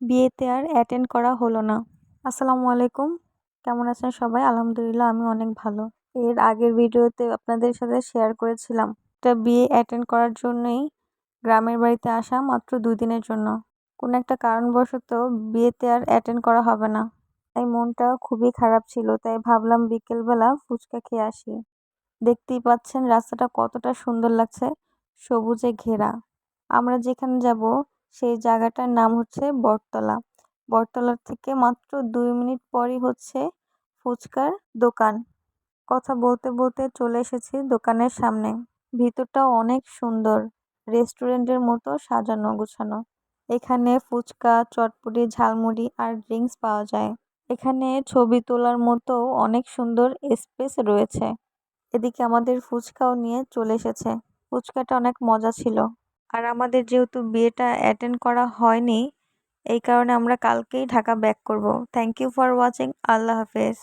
বিয়েতে আর অ্যাটেন্ড করা হলো না। আসসালামু আলাইকুম। কেমন আছেন সবাই? আলহামদুলিল্লাহ, আমি অনেক ভালো। এর আগের ভিডিওতে আপনাদের সাথে শেয়ার করেছিলাম। একটা বিয়ে অ্যাটেন্ড করার জন্যই গ্রামের বাড়িতে আসা মাত্র দুদিনের জন্য। কোনো একটা কারণবশত বিয়েতে আর অ্যাটেন্ড করা হবে না। তাই মনটা খুবই খারাপ ছিল, তাই ভাবলাম বিকেলবেলা ফুচকা খেয়ে আসি। দেখতেই পাচ্ছেন রাস্তাটা কতটা সুন্দর লাগছে, সবুজে ঘেরা। আমরা যেখানে যাব সেই জায়গাটার নাম হচ্ছে বটতলা। বটতলার থেকে মাত্র দুই মিনিট পরই হচ্ছে ফুচকার দোকান। কথা বলতে বলতে চলে এসেছি দোকানের সামনে। ভিতরটাও অনেক সুন্দর। রেস্টুরেন্টের মতো সাজানো গোছানো। এখানে ফুচকা, চটপটি, ঝালমুড়ি আর ড্রিঙ্কস পাওয়া যায়। এখানে ছবি তোলার মতো অনেক সুন্দর স্পেস রয়েছে। এদিকে আমাদের ফুচকাও নিয়ে চলে এসেছে। ফুচকাটা অনেক মজা ছিল। আর আমাদের যেহেতু বিয়েটা অ্যাটেন্ড করা হয়নি, এই কারণে আমরা কালকেই ঢাকা ব্যাক করব। থ্যাংক ইউ ফর ওয়াচিং আল্লাহ হাফেজ।